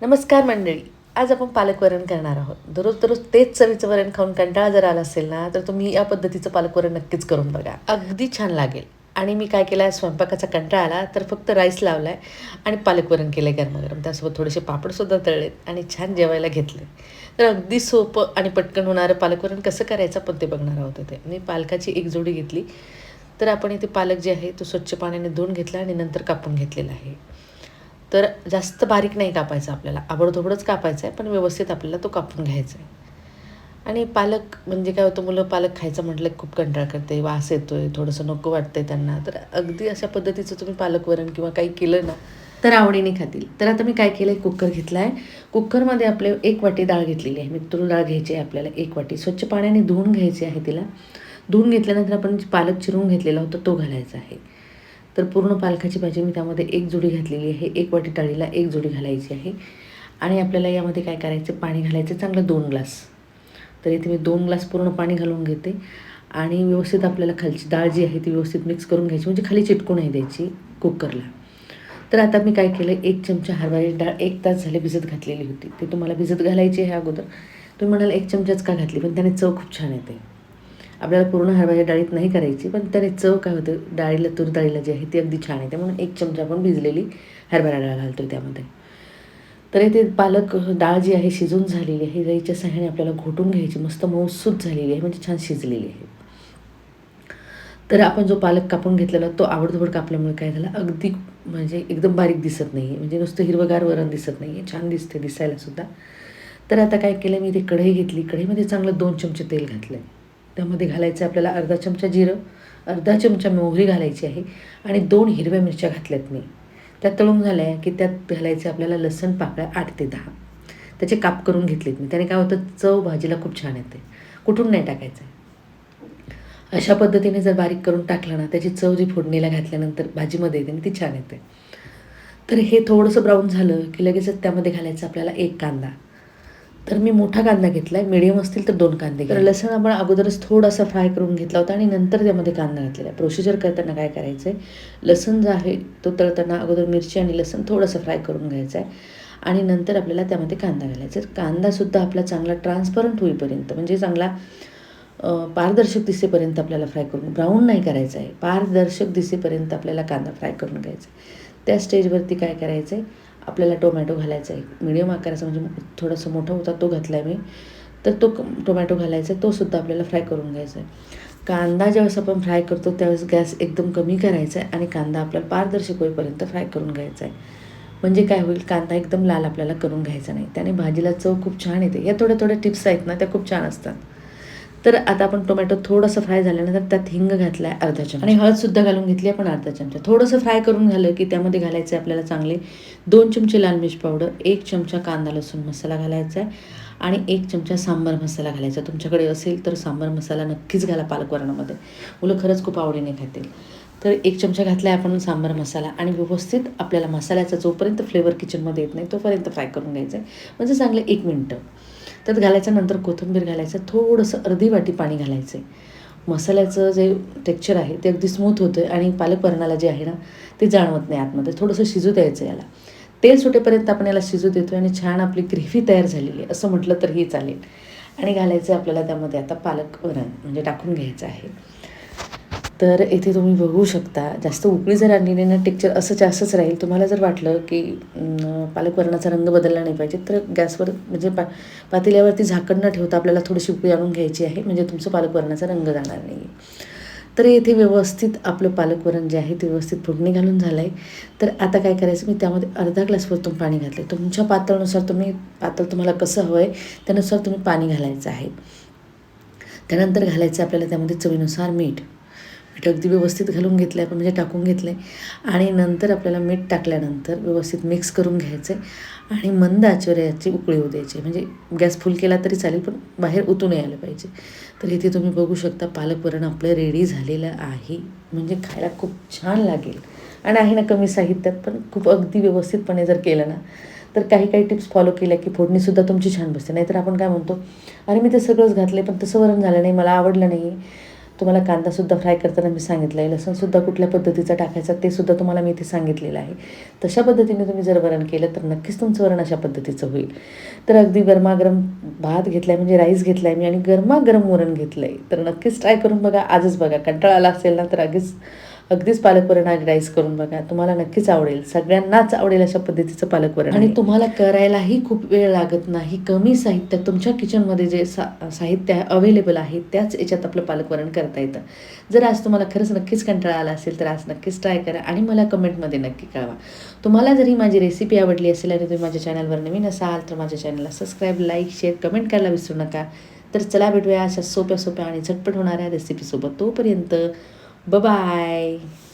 नमस्कार मंडळी आज आपण पालक वरण करणार आहोत. दररोज दररोज तेच चवीचं वरण खाऊन कंटाळा जर आला असेल ना तर तुम्ही या पद्धतीचं पालकवरण नक्कीच करून बघा. अगदी छान लागेल. आणि मी काय केलं आहे स्वयंपाकाचा कंटाळा आला तर फक्त राईस लावला आहे आणि पालक वरण केलं आहे गरमागरम. त्यासोबत थोडेसे पापडसुद्धा तळलेत आणि छान जेवायला घेतले तर अगदी सोपं आणि पटकन होणारं पालकवरण कसं करायचं पण ते बघणार आहोत ते मी पालकाची एक जोडी घेतली. तर आपण इथे पालक जे आहे तो स्वच्छ पाण्याने धुवून घेतला आणि नंतर कापून घेतलेला आहे. तर जास्त बारीक नाही कापायचं आपल्याला. आबडधोबडच कापायचं आहे पण व्यवस्थित आपल्याला तो कापून घ्यायचा आहे आणि पालक म्हणजे काय होतं मुलं पालक खायचं म्हटलं खूप कंटाळ करते वास येतो आहे थोडंसं नको वाटतंय त्यांना. तर अगदी अशा पद्धतीचं तुम्ही पालक वरण किंवा काही केलं ना तर आवडीने खातील. तर आता मी काय केलं आहे कुकर घेतला आहे कुकरमध्ये आपले एक वाटी डाळ घेतलेली आहे. मी तुर डाळ घ्यायची आहे आपल्याला एक वाटी. स्वच्छ पाण्याने धुवून घ्यायची आहे तिला. धुवून घेतल्यानंतर आपण जे पालक चिरून घेतलेला होता तो घालायचा आहे. तर पूर्ण पालकाची भाजी मी त्यामध्ये एक जोडी घातलेली आहे. एक वाटी डाळीला एक जोडी घालायची आहे. आणि आपल्याला यामध्ये काय करायचं? पाणी घालायचं चांगलं दोन ग्लास. तर इथे मी दोन ग्लास पूर्ण पाणी घालून घेते. आणि व्यवस्थित आपल्याला खालची डाळ जी आहे ती व्यवस्थित मिक्स करून घ्यायची. म्हणजे खाली चिटकू नाही द्यायची कुकरला. तर आता मी काय केलं? एक चमचा हरभऱ्याची डाळ एक तास झाले भिजत घातलेली होती. ती तुम्हाला भिजत घालायची आहे अगोदर. तुम्ही म्हणाल एक चमचाच का घातली? पण त्याने चव खूप छान येते. आपल्याला पूर्ण हरभऱ्या डाळीत नाही करायची पण त्याने चव काय होते? डाळीला तूर डाळीला जी आहे ती अगदी छान येते. म्हणून एक चमचा आपण भिजलेली हरभरा डाळ घालतो त्यामध्ये. तर इथे पालक डाळ जी आहे शिजून झालेली आहे. रईच्या सहाय्याने आपल्याला घोटून घ्यायची. मस्त मऊसूत झालेली आहे. म्हणजे छान शिजलेली आहे. तर आपण जो पालक कापून घेतलेला तो आवडधोड कापल्यामुळे काय झालं? अगदी म्हणजे एकदम बारीक दिसत नाही आहे म्हणजे नुसतं हिरवगार वरण दिसत नाही आहे छान दिसते दिसायला सुद्धा. तर आता काय केलं? मी ते कढई घेतली. कढईमध्ये चांगलं दोन चमचे तेल घातलं आहे त्यामध्ये घालायचं आपल्याला अर्धा चमचा जिरं अर्धा चमचा मोहरी घालायची आहे आणि दोन हिरव्या मिरच्या घातल्यात मी. त्या तळून झाल्या की त्यात घालायचं आपल्याला लसण पाकळ्या आठ ते दहा. त्याचे काप करून घेतलेत मी. त्याने काय होतं चव भाजीला खूप छान येते. कुठून नाही टाकायचं. आहे अशा पद्धतीने जर बारीक करून टाकलं ना त्याची चव जी फोडणीला घातल्यानंतर भाजीमध्ये येते आणि ती छान येते. तर हे थोडंसं ब्राऊन झालं की लगेचच त्यामध्ये घालायचं आपल्याला एक कांदा. तर मी मोठा कांदा घेतला आहे मिडियम असतील तर दोन कांदे तर लसण आपण अगोदरच थोडासा फ्राय करून घेतला होता आणि नंतर त्यामध्ये कांदा घातलेला आहे. प्रोसिजर करताना काय करायचं आहे लसण जो आहे तो तळताना अगोदर मिरची आणि लसण थोडंसं फ्राय करून घ्यायचं आहे आणि नंतर आपल्याला त्यामध्ये कांदा घालायचा आहे. कांदासुद्धा आपला चांगला ट्रान्सपरंट होईपर्यंत म्हणजे चांगला पारदर्शक दिसेपर्यंत आपल्याला फ्राय करून ब्राऊन नाही करायचं आहे. पारदर्शक दिसेपर्यंत आपल्याला कांदा फ्राय करून घ्यायचा आहे. त्या स्टेजवरती काय करायचं आहे आपल्याला टोमॅटो घालायचा आहे. मिडियम आकाराचा म्हणजे थोडासा मोठा होता तो घातला आहे मी. तर तो टोमॅटो घालायचा आहे तोसुद्धा आपल्याला फ्राय करून घ्यायचा आहे. कांदा ज्यावेळेस आपण फ्राय करतो त्यावेळेस गॅस एकदम कमी करायचा आहे आणि कांदा आपल्याला पारदर्शक होईपर्यंत फ्राय करून घ्यायचा आहे. म्हणजे काय होईल कांदा एकदम लाल आपल्याला करून घ्यायचा नाही. त्याने भाजीला चव खूप छान येते. या थोड्या थोड्या टिप्स आहेत ना त्या खूप छान असतात. तर आता आपण टोमॅटो थोडंसं फ्राय झाल्यानंतर त्यात हिंग घातला आहे अर्धा चमचा. आणि हळदसुद्धा घालून घेतली आपण अर्धा चमचा. थोडंसं फ्राय करून झालं की त्यामध्ये घालायचं आहे आपल्याला चांगले दोन चमचे लाल मिरच पावडर एक चमचा कांदा लसूण मसाला घालायचा आहे आणि एक चमचा सांबार मसाला घालायचा. तुमच्याकडे असेल तर सांबार मसाला नक्कीच घाला पालकवरणामध्ये. मुलं खरंच खूप आवडीने खातील. तर एक चमचा घातला आहे आपण सांबार मसाला आणि व्यवस्थित आपल्याला मसाल्याचा जोपर्यंत फ्लेवर किचनमध्ये येत नाही तोपर्यंत फ्राय करून घ्यायचं आहे म्हणजे चांगलं एक मिनटं. त्यात घालायचं नंतर कोथिंबीर घालायचं थोडंसं अर्धी वाटी पाणी घालायचं आहे मसाल्याचं जे टेक्चर आहे ते अगदी स्मूथ होतं आणि पालक वरणाला जे आहे ना ते जाणवत नाही आतमध्ये. थोडंसं शिजू द्यायचं याला. तेल सुटेपर्यंत आपण याला शिजू देतो आणि छान आपली ग्रेव्ही तयार झालेली आहे. असं म्हटलं तरीही चालेल. आणि घालायचं आपल्याला त्यामध्ये आता पालक वरण म्हणजे टाकून घ्यायचं आहे. तर इथे तुम्ही बघू शकता जास्त उकळी जर आणली ना टेक्चर असं जास्तच राहील. तुम्हाला जर वाटलं की पालक वरणाचा रंग बदलला नाही पाहिजे तर गॅसवर म्हणजे पा पातेल्यावरती झाकण न ठेवता आपल्याला थोडीशी उकळी आणून घ्यायची आहे म्हणजे तुमचं पालक वरणाचा रंग जाणार नाही. तर येथे व्यवस्थित आपलं पालक वरण जे आहे ते व्यवस्थित फोडणी घालून झालं आहे तर आता काय करायचं मी त्यामध्ये अर्धा ग्लास वरतून पाणी घातलं आहे तुमच्या पातळनुसार तुम्ही पातळ तुम्हाला कसं हवं आहे त्यानुसार तुम्ही पाणी घालायचं आहे. त्यानंतर घालायचं आपल्याला त्यामध्ये चवीनुसार मीठ. मीठ अगदी व्यवस्थित घालून घेतलं आहे म्हणजे टाकून घेतलं आहे आणि नंतर आपल्याला मीठ टाकल्यानंतर व्यवस्थित मिक्स करून घ्यायचं आहे आणि मंद आचेवर याची उकळी होऊ द्यायची. म्हणजे गॅस फुल केला तरी चालेल पण बाहेर उतून यायला पाहिजे. तर इथे तुम्ही बघू शकता पालक वरण आपलं रेडी झालेलं आहे. म्हणजे खायला खूप छान लागेल. आणि आहे ना कमी साहित्यात पण खूप अगदी व्यवस्थितपणे जर केलं ना तर काही काही टिप्स फॉलो केल्या की फोडणीसुद्धा तुमची छान बसते. नाहीतर आपण काय म्हणतो अरे मी ते सगळंच घातले पण तसं वरण झालं नाही मला आवडलं नाही तुम्हाला कांदासुद्धा फ्राय करताना मी सांगितलं आहे लसूणसुद्धा कुठल्या पद्धतीचा टाकायचा ते सुद्धा तुम्हाला मी इथे सांगितलेलं आहे. तशा पद्धतीने तुम्ही जर वरण केलं तर नक्कीच तुमचं वरण अशा पद्धतीचं होईल. तर अगदी गरमागरम भात घेतला आहे म्हणजे राईस घेतला आहे मी आणि गरमागरम वरण घेतलं आहे तर नक्कीच ट्राय करून बघा आजच बघा. कंटाळा आला असेल ना तर अगदीच अगदीच पालक वरण आणि राईस करून बघा. तुम्हाला नक्कीच आवडेल. सगळ्यांनाच आवडेल अशा पद्धतीचं पालक वरण आणि तुम्हाला करायलाही खूप वेळ लागत नाही. कमी साहित्यात तुमच्या किचनमध्ये जे सा साहित्य अवेलेबल आहे त्याच याच्यात आपलं पालक वरण करता येतं. जर आज तुम्हाला खरंच नक्कीच कंटाळा आला असेल तर आज नक्कीच ट्राय करा आणि मला कमेंटमध्ये नक्की कळवा. तुम्हाला जरी माझी रेसिपी आवडली असेल आणि तुम्ही माझ्या चॅनलवर नवीन असाल तर माझ्या चॅनलला सबस्क्राईब लाईक शेअर कमेंट करायला विसरू नका. तर चला भेटूया अशा सोप्या सोप्या आणि झटपट होणाऱ्या रेसिपीसोबत तोपर्यंत Bye-bye.